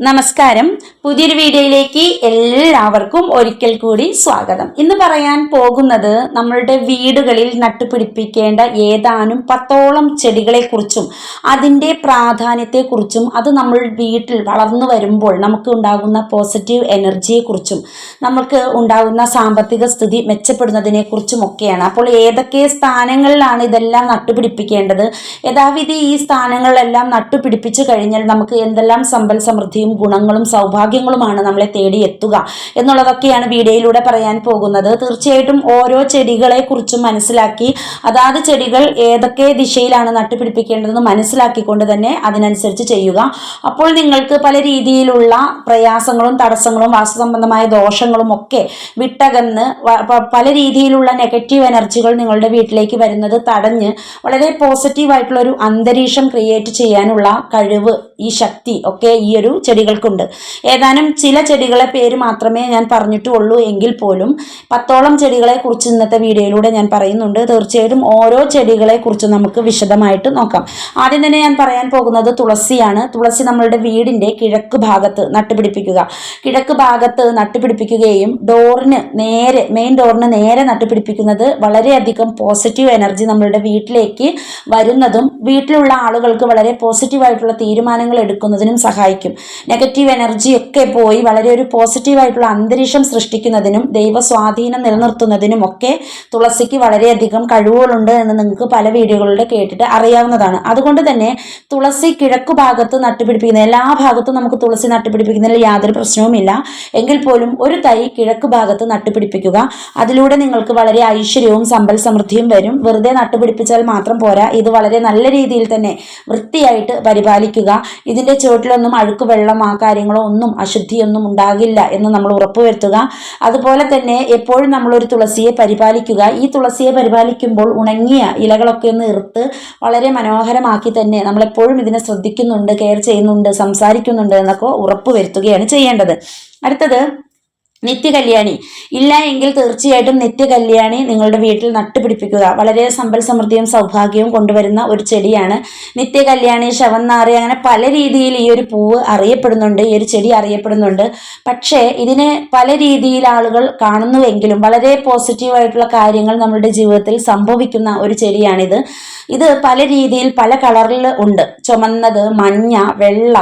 നമസ്കാരം. പുതിയൊരു വീഡിയോയിലേക്ക് എല്ലാവർക്കും ഒരിക്കൽ കൂടി സ്വാഗതം. ഇന്ന് പറയാൻ പോകുന്നത് നമ്മളുടെ വീടുകളിൽ നട്ടുപിടിപ്പിക്കേണ്ട ഏതാനും പത്തോളം ചെടികളെക്കുറിച്ചും അതിന്റെ പ്രാധാന്യത്തെക്കുറിച്ചും അത് നമ്മൾ വീട്ടിൽ വളർന്നു വരുമ്പോൾ നമുക്ക് ഉണ്ടാകുന്ന പോസിറ്റീവ് എനർജിയെക്കുറിച്ചും നമുക്ക് ഉണ്ടാകുന്ന സാമ്പത്തിക സ്ഥിതി മെച്ചപ്പെടുന്നതിനെക്കുറിച്ചും ഒക്കെയാണ്. അപ്പോൾ ഏതൊക്കെ സ്ഥാനങ്ങളിലാണ് ഇതെല്ലാം നട്ടുപിടിപ്പിക്കേണ്ടത്? യഥാവിധി ഈ സ്ഥാനങ്ങളെല്ലാം നട്ടുപിടിപ്പിച്ചു കഴിഞ്ഞാൽ നമുക്ക് എന്തെല്ലാം സമ്പൽ സമൃദ്ധിയും ഗുണങ്ങളും സൗഭാഗ്യങ്ങളുമാണ് നമ്മളെ തേടി എത്തുക എന്നുള്ളതൊക്കെയാണ് വീഡിയോയിലൂടെ പറയാൻ പോകുന്നത്. തീർച്ചയായിട്ടും ഓരോ ചെടികളെ കുറിച്ചും മനസ്സിലാക്കി അതാത് ചെടികൾ ഏതൊക്കെ ദിശയിലാണ് നട്ടുപിടിപ്പിക്കേണ്ടതെന്ന് മനസ്സിലാക്കിക്കൊണ്ട് തന്നെ അതിനനുസരിച്ച് ചെയ്യുക. അപ്പോൾ നിങ്ങൾക്ക് പല രീതിയിലുള്ള പ്രയാസങ്ങളും തടസ്സങ്ങളും വാസ്തുസംബന്ധമായ ദോഷങ്ങളും ഒക്കെ വിട്ടകന്ന് പല രീതിയിലുള്ള നെഗറ്റീവ് എനർജികൾ നിങ്ങളുടെ വീട്ടിലേക്ക് വരുന്നത് തടഞ്ഞ് വളരെ പോസിറ്റീവായിട്ടുള്ള ഒരു അന്തരീക്ഷം ക്രിയേറ്റ് ചെയ്യാനുള്ള കഴിവ് ഈ ശക്തി ഒക്കെ ഈ ഒരു ചെടികൾക്കുണ്ട്. ഏതാനും ചില ചെടികളെ പേര് മാത്രമേ ഞാൻ പറഞ്ഞിട്ടുള്ളൂ എങ്കിൽ പോലും പത്തോളം ചെടികളെ കുറിച്ച് ഇന്നത്തെ വീഡിയോയിലൂടെ ഞാൻ പറയുന്നുണ്ട്. തീർച്ചയായിട്ടും ഓരോ ചെടികളെ കുറിച്ച് നമുക്ക് വിശദമായിട്ട് നോക്കാം. ആദ്യം തന്നെ ഞാൻ പറയാൻ പോകുന്നത് തുളസിയാണ്. തുളസി നമ്മളുടെ വീടിന്റെ കിഴക്ക് ഭാഗത്ത് നട്ടുപിടിപ്പിക്കുക. കിഴക്ക് ഭാഗത്ത് നട്ടുപിടിപ്പിക്കുകയും ഡോറിന് നേരെ മെയിൻ ഡോറിന് നേരെ നട്ടുപിടിപ്പിക്കുന്നത് വളരെയധികം പോസിറ്റീവ് എനർജി നമ്മളുടെ വീട്ടിലേക്ക് വരുന്നതും വീട്ടിലുള്ള ആളുകൾക്ക് വളരെ പോസിറ്റീവായിട്ടുള്ള തീരുമാനങ്ങൾ എടുക്കുന്നതിനും സഹായിക്കും. നെഗറ്റീവ് എനർജി ഒക്കെ പോയി വളരെ ഒരു പോസിറ്റീവായിട്ടുള്ള അന്തരീക്ഷം സൃഷ്ടിക്കുന്നതിനും ദൈവ സ്വാധീനം നിലനിർത്തുന്നതിനും ഒക്കെ തുളസിക്ക് വളരെയധികം കഴിവുകളുണ്ട് എന്ന് നിങ്ങൾക്ക് പല വീഡിയോകളിലൂടെ കേട്ടിട്ട് അറിയാവുന്നതാണ്. അതുകൊണ്ട് തന്നെ തുളസി കിഴക്കു ഭാഗത്ത് നട്ടുപിടിപ്പിക്കുന്ന എല്ലാ ഭാഗത്തും നമുക്ക് തുളസി നട്ടുപിടിപ്പിക്കുന്നതിൽ യാതൊരു പ്രശ്നവുമില്ല. എങ്കിൽ പോലും ഒരു തൈ കിഴക്ക് ഭാഗത്ത് നട്ടുപിടിപ്പിക്കുക. അതിലൂടെ നിങ്ങൾക്ക് വളരെ ഐശ്വര്യവും സമ്പൽ സമൃദ്ധിയും വരും. വെറുതെ നട്ടുപിടിപ്പിച്ചാൽ മാത്രം പോരാ. ഇത് വളരെ നല്ല രീതിയിൽ തന്നെ വൃത്തിയായിട്ട് പരിപാലിക്കുക. ഇതിന്റെ ചുവട്ടിലൊന്നും അഴുക്ക് വെള്ളം ആ കാര്യങ്ങളോ ഒന്നും അശുദ്ധിയൊന്നും ഉണ്ടാകില്ല എന്ന് നമ്മൾ ഉറപ്പുവരുത്തുക. അതുപോലെ തന്നെ എപ്പോഴും നമ്മളൊരു തുളസിയെ പരിപാലിക്കുക. ഈ തുളസിയെ പരിപാലിക്കുമ്പോൾ ഉണങ്ങിയ ഇലകളൊക്കെ ഒന്ന് ഇറുത്ത് വളരെ മനോഹരമാക്കി തന്നെ നമ്മളെപ്പോഴും ഇതിനെ ശ്രദ്ധിക്കുന്നുണ്ട് കെയർ ചെയ്യുന്നുണ്ട് സംസാരിക്കുന്നുണ്ട് എന്നൊക്കെ ഉറപ്പുവരുത്തുകയാണ് ചെയ്യേണ്ടത്. അടുത്തത് നിത്യകല്യാണി ഇല്ല എങ്കിൽ തീർച്ചയായിട്ടും നിത്യകല്യാണി നിങ്ങളുടെ വീട്ടിൽ നട്ടുപിടിപ്പിക്കുക. വളരെ സമ്പൽ സമൃദ്ധിയും സൗഭാഗ്യവും കൊണ്ടുവരുന്ന ഒരു ചെടിയാണ് നിത്യകല്യാണി ശവന്നാറി അങ്ങനെ പല രീതിയിൽ ഈ ഒരു പൂവ് അറിയപ്പെടുന്നുണ്ട്. ഈ ഒരു ചെടി അറിയപ്പെടുന്നുണ്ട്. പക്ഷേ ഇതിനെ പല രീതിയിൽ ആളുകൾ കാണുന്നുവെങ്കിലും വളരെ പോസിറ്റീവായിട്ടുള്ള കാര്യങ്ങൾ നമ്മുടെ ജീവിതത്തിൽ സംഭവിക്കുന്ന ഒരു ചെടിയാണിത്. ഇത് പല രീതിയിൽ പല കളറിൽ ഉണ്ട്. ചുമന്നത് മഞ്ഞ വെള്ള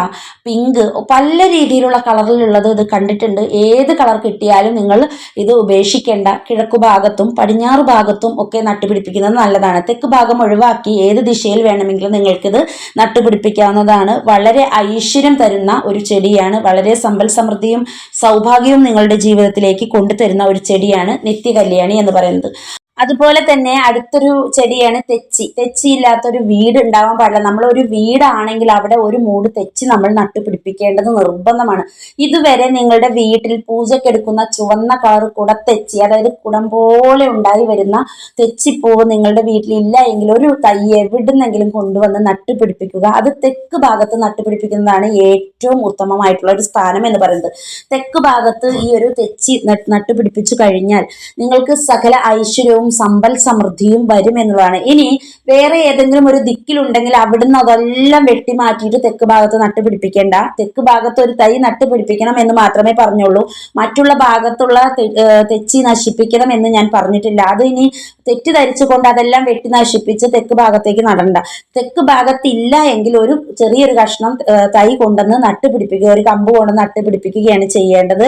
പിങ്ക് പല രീതിയിലുള്ള കളറിലുള്ളത് ഇത് കണ്ടിട്ടുണ്ട്. ഏത് കളർ കിട്ടിയാലും നിങ്ങൾ ഇത് ഉപേക്ഷിക്കേണ്ട. കിഴക്കു ഭാഗത്തും പടിഞ്ഞാറ് ഭാഗത്തും ഒക്കെ നട്ടുപിടിപ്പിക്കുന്നത് നല്ലതാണ്. തെക്ക് ഭാഗം ഒഴിവാക്കി ഏത് ദിശയിൽ വേണമെങ്കിലും നിങ്ങൾക്കിത് നട്ടുപിടിപ്പിക്കാവുന്നതാണ്. വളരെ ഐശ്വര്യം തരുന്ന ഒരു ചെടിയാണ്. വളരെ സമ്പൽ സമൃദ്ധിയും സൗഭാഗ്യവും നിങ്ങളുടെ ജീവിതത്തിലേക്ക് കൊണ്ടുതരുന്ന ഒരു ചെടിയാണ് നിത്യകല്യാണി എന്ന് പറയുന്നത്. അതുപോലെ തന്നെ അടുത്തൊരു ചെടിയാണ് തെച്ചി. തെച്ചി ഇല്ലാത്തൊരു വീട് ഉണ്ടാവാൻ പാടില്ല. നമ്മൾ ഒരു വീടാണെങ്കിൽ അവിടെ ഒരു മൂട് തെച്ചി നമ്മൾ നട്ടുപിടിപ്പിക്കേണ്ടത് നിർബന്ധമാണ്. ഇതുവരെ നിങ്ങളുടെ വീട്ടിൽ പൂജയ്ക്ക് എടുക്കുന്ന ചുവന്ന കളർ തെച്ചി അതായത് കുടം പോലെ ഉണ്ടായി വരുന്ന തെച്ചിപ്പൂവ് നിങ്ങളുടെ വീട്ടിൽ ഇല്ല എങ്കിൽ ഒരു തൈ എവിടുന്നെങ്കിലും കൊണ്ടുവന്ന് നട്ടുപിടിപ്പിക്കുക. അത് തെക്ക് ഭാഗത്ത് നട്ടുപിടിപ്പിക്കുന്നതാണ് ഏറ്റവും ഉത്തമമായിട്ടുള്ള ഒരു സ്ഥാനം എന്ന് പറയുന്നത്. തെക്ക് ഭാഗത്ത് ഈ ഒരു തെച്ചി നട്ട് നട്ടുപിടിപ്പിച്ചു കഴിഞ്ഞാൽ നിങ്ങൾക്ക് സകല ഐശ്വര്യവും സമ്പൽ സമൃദ്ധിയും വരും എന്നുള്ളതാണ്. ഇനി വേറെ ഏതെങ്കിലും ഒരു ദിക്കിലുണ്ടെങ്കിൽ അവിടുന്ന് അതെല്ലാം വെട്ടിമാറ്റിയിട്ട് തെക്ക് ഭാഗത്ത് നട്ടുപിടിപ്പിക്കേണ്ട. തെക്ക് ഭാഗത്ത് ഒരു തൈ നട്ടുപിടിപ്പിക്കണം എന്ന് മാത്രമേ പറഞ്ഞുള്ളൂ. മറ്റുള്ള ഭാഗത്തുള്ള തെച്ചി നശിപ്പിക്കണം എന്ന് ഞാൻ പറഞ്ഞിട്ടില്ല. അത് ഇനി തെറ്റിദ്ധരിച്ചുകൊണ്ട് അതെല്ലാം വെട്ടി നശിപ്പിച്ച് തെക്ക് ഭാഗത്തേക്ക് നടണ്ട. തെക്ക് ഭാഗത്ത് ഇല്ല എങ്കിൽ ഒരു ചെറിയൊരു കഷ്ണം തൈ കൊണ്ടുവന്ന് നട്ടുപിടിപ്പിക്കുക ഒരു കമ്പ് കൊണ്ട് നട്ടുപിടിപ്പിക്കുകയാണ് ചെയ്യേണ്ടത്.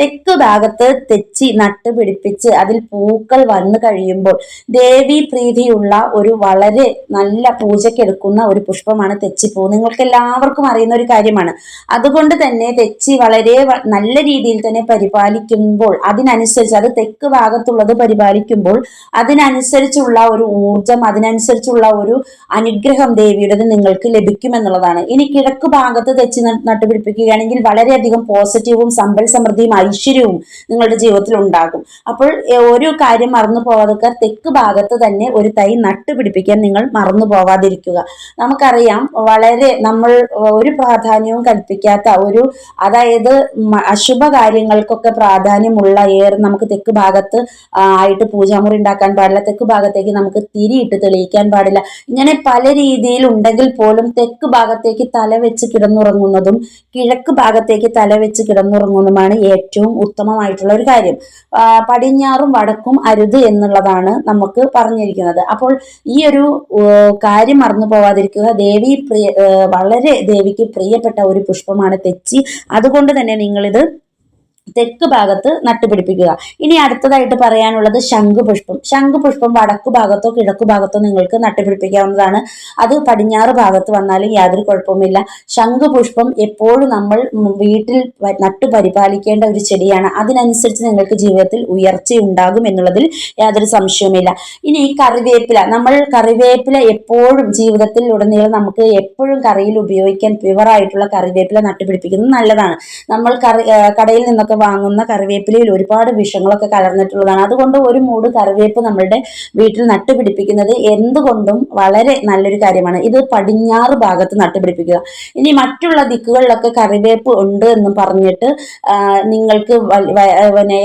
തെക്ക് ഭാഗത്ത് തെച്ചി നട്ടുപിടിപ്പിച്ച് അതിൽ പൂക്കൾ വന്നു കഴിയുമ്പോൾ ദേവി പ്രീതിയുള്ള ഒരു വളരെ നല്ല പൂജയ്ക്കെടുക്കുന്ന ഒരു പുഷ്പമാണ് തെച്ചിപ്പൂ. നിങ്ങൾക്ക് എല്ലാവർക്കും അറിയുന്ന ഒരു കാര്യമാണ്. അതുകൊണ്ട് തന്നെ തെച്ചി വളരെ നല്ല രീതിയിൽ തന്നെ പരിപാലിക്കുമ്പോൾ അതിനനുസരിച്ച് അത് തെക്ക് ഭാഗത്തുള്ളത് പരിപാലിക്കുമ്പോൾ അതിനനുസരിച്ചുള്ള ഒരു ഊർജം അതിനനുസരിച്ചുള്ള ഒരു അനുഗ്രഹം ദേവിയുടേത് നിങ്ങൾക്ക് ലഭിക്കുമെന്നുള്ളതാണ്. ഇനി കിഴക്ക് ഭാഗത്ത് തെച്ചി നട്ടുപിടിപ്പിക്കുകയാണെങ്കിൽ വളരെയധികം പോസിറ്റീവും സമ്പൽ സമൃദ്ധിയും ഐശ്വര്യവും നിങ്ങളുടെ ജീവിതത്തിൽ ഉണ്ടാകും. അപ്പോൾ ഒരു കാര്യം മറന്നു പോവാതെ തെക്ക് ഭാഗത്ത് തന്നെ ഒരു തൈ നട്ടുപിടിപ്പിക്കാൻ നിങ്ങൾ മറന്നു പോവാതിരിക്കുക. നമുക്കറിയാം വളരെ നമ്മൾ ഒരു പ്രാധാന്യവും കൽപ്പിക്കാത്ത ഒരു അതായത് അശുഭ കാര്യങ്ങൾക്കൊക്കെ പ്രാധാന്യമുള്ള ഏറെ നമുക്ക് തെക്ക് ഭാഗത്ത് ആയിട്ട് പൂജാമുറി ഉണ്ടാക്കാൻ പാടില്ല തെക്ക് ഭാഗത്തേക്ക് നമുക്ക് തിരിയിട്ട് തെളിയിക്കാൻ പാടില്ല. ഇങ്ങനെ പല രീതിയിൽ ഉണ്ടെങ്കിൽ പോലും തെക്ക് ഭാഗത്തേക്ക് തല വെച്ച് കിടന്നുറങ്ങുന്നതും കിഴക്ക് ഭാഗത്തേക്ക് തല വെച്ച് കിടന്നുറങ്ങുന്നതുമാണ് ഏറ്റവും ഉത്തമമായിട്ടുള്ള ഒരു കാര്യം. പടിഞ്ഞാറും വടക്കും അരുത് എന്നുള്ളതാണ് നമുക്ക് പറഞ്ഞിരിക്കുന്നത്. അപ്പോൾ ഈ ഒരു കാര്യം മറന്നു പോവാതിരിക്കുക. ദേവി പ്രിയ വളരെ ദേവിക്ക് പ്രിയപ്പെട്ട ഒരു പുഷ്പമാണ് തെച്ചി. അതുകൊണ്ട് തന്നെ നിങ്ങളിത് തെക്ക് ഭാഗത്ത് നട്ടുപിടിപ്പിക്കുക. ഇനി അടുത്തതായിട്ട് പറയാനുള്ളത് ശംഖുപുഷ്പം. ശംഖുപുഷ്പം വടക്കു ഭാഗത്തോ കിഴക്കു ഭാഗത്തോ നിങ്ങൾക്ക് നട്ടുപിടിപ്പിക്കാവുന്നതാണ്. അത് പടിഞ്ഞാറ് ഭാഗത്ത് വന്നാലും യാതൊരു കുഴപ്പവുമില്ല. ശംഖുപുഷ്പം എപ്പോഴും നമ്മൾ വീട്ടിൽ നട്ടു പരിപാലിക്കേണ്ട ഒരു ചെടിയാണ്. അതിനനുസരിച്ച് നിങ്ങൾക്ക് ജീവിതത്തിൽ ഉയർച്ച ഉണ്ടാകും എന്നുള്ളതിൽ യാതൊരു സംശയവുമില്ല. ഇനി കറിവേപ്പില. നമ്മൾ കറിവേപ്പില എപ്പോഴും ജീവിതത്തിൽ ഉടനീളം നമുക്ക് എപ്പോഴും കറിയിൽ ഉപയോഗിക്കാൻ പ്യുവറായിട്ടുള്ള കറിവേപ്പില നട്ടുപിടിപ്പിക്കുന്നത് നല്ലതാണ്. നമ്മൾ കറി കടയിൽ നിന്നൊക്കെ വാങ്ങുന്ന കറിവേപ്പിലയിൽ ഒരുപാട് വിഷങ്ങളൊക്കെ കലർന്നിട്ടുള്ളതാണ്. അതുകൊണ്ട് ഒരു മൂട് കറിവേപ്പ് നമ്മളുടെ വീട്ടിൽ നട്ടുപിടിപ്പിക്കുന്നത് എന്തുകൊണ്ടും വളരെ നല്ലൊരു കാര്യമാണ്. ഇത് പടിഞ്ഞാറ് ഭാഗത്ത് നട്ടുപിടിപ്പിക്കുക. ഇനി മറ്റുള്ള ദിക്കുകളിലൊക്കെ കറിവേപ്പ് ഉണ്ട് എന്ന് പറഞ്ഞിട്ട് നിങ്ങൾക്ക്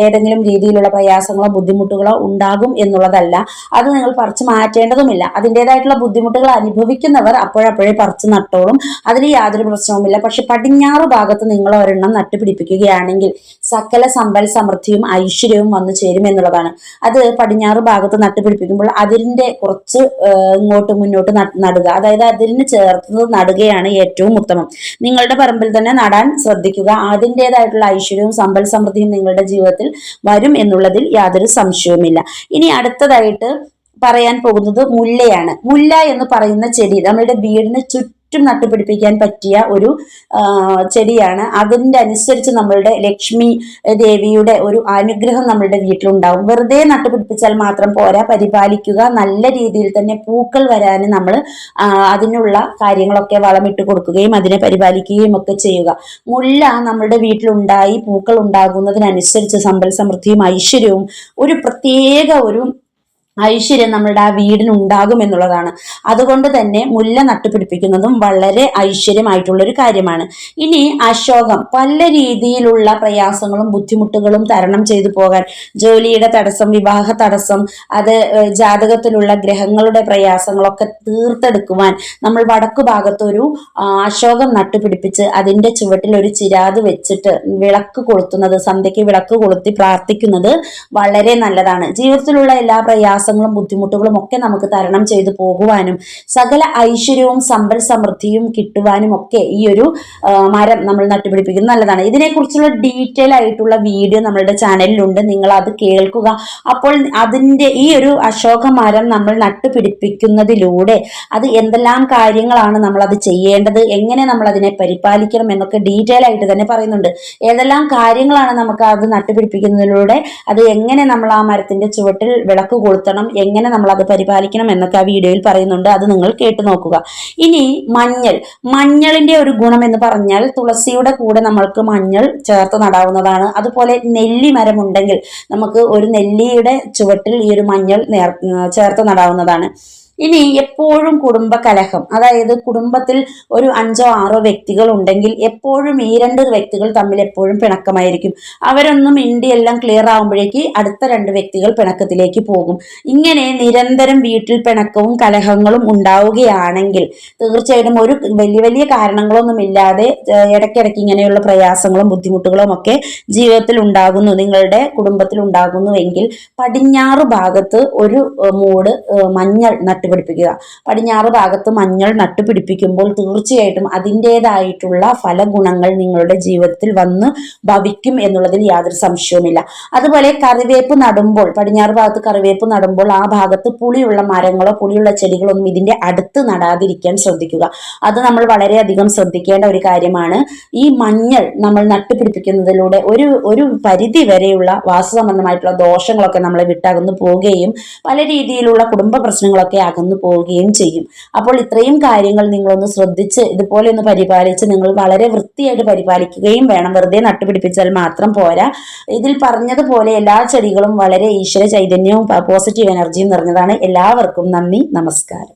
ഏതെങ്കിലും രീതിയിലുള്ള പ്രയാസങ്ങളോ ബുദ്ധിമുട്ടുകളോ ഉണ്ടാകും എന്നുള്ളതല്ല. അത് നിങ്ങൾ പറിച്ച് മാറ്റേണ്ടതുമില്ല. അതിന്റെതായിട്ടുള്ള ബുദ്ധിമുട്ടുകൾ അനുഭവിക്കുന്നവർ അപ്പോഴപ്പോഴേ പറിച്ച് നട്ടോളും. അതിൽ യാതൊരു പ്രശ്നവുമില്ല. പക്ഷെ പടിഞ്ഞാറ് ഭാഗത്ത് നിങ്ങൾ ഒരെണ്ണം നട്ടുപിടിപ്പിക്കുകയാണെങ്കിൽ സകല സമ്പൽ സമൃദ്ധിയും ഐശ്വര്യവും വന്നു ചേരും എന്നുള്ളതാണ്. അത് പടിഞ്ഞാറ് ഭാഗത്ത് നട്ടുപിടിപ്പിക്കുമ്പോൾ അതിരിന്റെ കുറച്ച് ഇങ്ങോട്ട് മുന്നോട്ട് നട്- നടുക. അതായത് അതിരിന് ചേർത്തത് നടുകയാണ് ഏറ്റവും ഉത്തമം. നിങ്ങളുടെ പറമ്പിൽ തന്നെ നടാൻ ശ്രദ്ധിക്കുക. അതിന്റെതായിട്ടുള്ള ഐശ്വര്യവും സമ്പൽ സമൃദ്ധിയും നിങ്ങളുടെ ജീവിതത്തിൽ വരും എന്നുള്ളതിൽ യാതൊരു സംശയവുമില്ല. ഇനി അടുത്തതായിട്ട് പറയാൻ പോകുന്നത് മുല്ലയാണ്. മുല്ല എന്ന് പറയുന്ന ചെടി നമ്മുടെ വീടിന് ചുറ്റും നട്ടുപിടിപ്പിക്കാൻ പറ്റിയ ഒരു ചെടിയാണ്. അതിന്റെ അനുസരിച്ച് നമ്മളുടെ ലക്ഷ്മി ദേവിയുടെ ഒരു അനുഗ്രഹം നമ്മളുടെ വീട്ടിലുണ്ടാവും. വെറുതെ നട്ടുപിടിപ്പിച്ചാൽ മാത്രം പോരാ. പരിപാലിക്കുക നല്ല രീതിയിൽ തന്നെ പൂക്കൾ വരാൻ നമ്മൾ അതിനുള്ള കാര്യങ്ങളൊക്കെ വളമിട്ട് കൊടുക്കുകയും അതിനെ പരിപാലിക്കുകയും ഒക്കെ ചെയ്യുക. മുല്ല നമ്മുടെ വീട്ടിലുണ്ടായി പൂക്കൾ ഉണ്ടാകുന്നതിനനുസരിച്ച് സമ്പൽ സമൃദ്ധിയും ഐശ്വര്യവും ഒരു പ്രത്യേക ഒരു ഐശ്വര്യം നമ്മളുടെ ആ വീടിന് ഉണ്ടാകും എന്നുള്ളതാണ്. അതുകൊണ്ട് തന്നെ മുല്ല നട്ടുപിടിപ്പിക്കുന്നതും വളരെ ഐശ്വര്യമായിട്ടുള്ള ഒരു കാര്യമാണ്. ഇനി അശോകം പല രീതിയിലുള്ള പ്രയാസങ്ങളും ബുദ്ധിമുട്ടുകളും തരണം ചെയ്തു പോകാൻ ജോലിയുടെ തടസ്സം വിവാഹ തടസ്സം അത് ജാതകത്തിലുള്ള ഗ്രഹങ്ങളുടെ പ്രയാസങ്ങളൊക്കെ തീർത്തെടുക്കുവാൻ നമ്മൾ വടക്കു ഭാഗത്തൊരു അശോകം നട്ടുപിടിപ്പിച്ച് അതിന്റെ ചുവട്ടിൽ ഒരു ചിരാത് വെച്ചിട്ട് വിളക്ക് കൊളുത്തുന്നത് സന്ധ്യയ്ക്ക് വിളക്ക് കൊളുത്തി പ്രാർത്ഥിക്കുന്നത് വളരെ നല്ലതാണ്. ജീവിതത്തിലുള്ള എല്ലാ പ്രയാസങ്ങളും ബുദ്ധിമുട്ടുകളും ഒക്കെ നമുക്ക് തരണം ചെയ്തു പോകുവാനും സകല ഐശ്വര്യവും സമ്പൽ സമൃദ്ധിയും കിട്ടുവാനും ഒക്കെ ഈ ഒരു മരം നമ്മൾ നട്ടുപിടിപ്പിക്കുന്നത് നല്ലതാണ്. ഇതിനെക്കുറിച്ചുള്ള ഡീറ്റെയിൽ ആയിട്ടുള്ള വീഡിയോ നമ്മളുടെ ചാനലിലുണ്ട്. നിങ്ങൾ അത് കേൾക്കുക. അപ്പോൾ അതിന്റെ ഈ ഒരു അശോക മരം നമ്മൾ നട്ടുപിടിപ്പിക്കുന്നതിലൂടെ അത് എന്തെല്ലാം കാര്യങ്ങളാണ് നമ്മൾ അത് ചെയ്യേണ്ടത്? എങ്ങനെ നമ്മൾ അതിനെ പരിപാലിക്കണം എന്നൊക്കെ ഡീറ്റെയിൽ ആയിട്ട് തന്നെ പറയുന്നുണ്ട്. ഏതെല്ലാം കാര്യങ്ങളാണ് നമുക്ക് അത് നട്ടുപിടിപ്പിക്കുന്നതിലൂടെ അത് എങ്ങനെ നമ്മൾ ആ മരത്തിന്റെ ചുവട്ടിൽ വിളക്ക് കൊളുത്തണം എങ്ങനെ നമ്മൾ അത് പരിപാലിക്കണം എന്നൊക്കെ ആ വീഡിയോയിൽ പറയുന്നുണ്ട്. അത് നിങ്ങൾ കേട്ടു നോക്കുക. ഇനി മഞ്ഞൾ. മഞ്ഞളിന്റെ ഒരു ഗുണം എന്ന് പറഞ്ഞാൽ തുളസിയുടെ കൂടെ നമ്മൾക്ക് മഞ്ഞൾ ചേർത്ത് നടാവുന്നതാണ്. അതുപോലെ നെല്ലി മരമുണ്ടെങ്കിൽ നമുക്ക് ഒരു നെല്ലിയുടെ ചുവട്ടിൽ ഈ ഒരു മഞ്ഞൾ ചേർത്ത് നടാവുന്നതാണ്. ഇനി എപ്പോഴും കുടുംബ കലഹം അതായത് കുടുംബത്തിൽ ഒരു അഞ്ചോ ആറോ വ്യക്തികൾ ഉണ്ടെങ്കിൽ എപ്പോഴും ഈ രണ്ട് വ്യക്തികൾ തമ്മിൽ എപ്പോഴും പിണക്കമായിരിക്കും. അവരൊന്നും ഇന്ത്യ എല്ലാം ക്ലിയർ ആകുമ്പോഴേക്ക് അടുത്ത രണ്ട് വ്യക്തികൾ പിണക്കത്തിലേക്ക് പോകും. ഇങ്ങനെ നിരന്തരം വീട്ടിൽ പിണക്കവും കലഹങ്ങളും ഉണ്ടാവുകയാണെങ്കിൽ തീർച്ചയായിട്ടും ഒരു വലിയ വലിയ കാരണങ്ങളൊന്നും ഇല്ലാതെ ഇടയ്ക്കിടയ്ക്ക് ഇങ്ങനെയുള്ള പ്രയാസങ്ങളും ബുദ്ധിമുട്ടുകളും ഒക്കെ ജീവിതത്തിൽ ഉണ്ടാകുന്നു നിങ്ങളുടെ കുടുംബത്തിൽ ഉണ്ടാകുന്നുവെങ്കിൽ പടിഞ്ഞാറ് ഭാഗത്ത് ഒരു മൂട് മഞ്ഞൾ മഞ്ഞൾ നട്ടുപിടിപ്പിക്കുക പടിഞ്ഞാറ് ഭാഗത്ത് മഞ്ഞൾ നട്ടുപിടിപ്പിക്കുമ്പോൾ തീർച്ചയായിട്ടും അതിന്റെതായിട്ടുള്ള ഫലഗുണങ്ങൾ നിങ്ങളുടെ ജീവിതത്തിൽ വന്ന് ഭവിക്കും എന്നുള്ളതിൽ യാതൊരു സംശയവുമില്ല. അതുപോലെ കറിവേപ്പ് നടുമ്പോൾ പടിഞ്ഞാറ് ഭാഗത്ത് കറിവേപ്പ് നടുമ്പോൾ ആ ഭാഗത്ത് പുളിയുള്ള മരങ്ങളോ പുളിയുള്ള ചെടികളോ ഒന്നും ഇതിന്റെ അടുത്ത് നടാതിരിക്കാൻ ശ്രദ്ധിക്കുക. അത് നമ്മൾ വളരെയധികം ശ്രദ്ധിക്കേണ്ട ഒരു കാര്യമാണ്. ഈ മഞ്ഞൾ നമ്മൾ നട്ടുപിടിപ്പിക്കുന്നതിലൂടെ ഒരു ഒരു പരിധി വരെയുള്ള വാസു സംബന്ധമായിട്ടുള്ള ദോഷങ്ങളൊക്കെ നമ്മളെ വിട്ടകന്നു പോവുകയും പല രീതിയിലുള്ള കുടുംബ പ്രശ്നങ്ങളൊക്കെ അകന്നു പോവുകയും ചെയ്യും. അപ്പോൾ ഇത്രയും കാര്യങ്ങൾ നിങ്ങളൊന്ന് ശ്രദ്ധിച്ച് ഇതുപോലെ ഒന്ന് പരിപാലിച്ച് നിങ്ങൾ വളരെ വൃത്തിയായിട്ട് പരിപാലിക്കുകയും വേണം. വെറുതെ നട്ടുപിടിപ്പിച്ചാൽ മാത്രം പോരാ. ഇതിൽ പറഞ്ഞതുപോലെ എല്ലാ ചെടികളും വളരെ ഈശ്വര ചൈതന്യവും പോസിറ്റീവ് എനർജിയും നിറഞ്ഞതാണ്. എല്ലാവർക്കും നന്ദി നമസ്കാരം.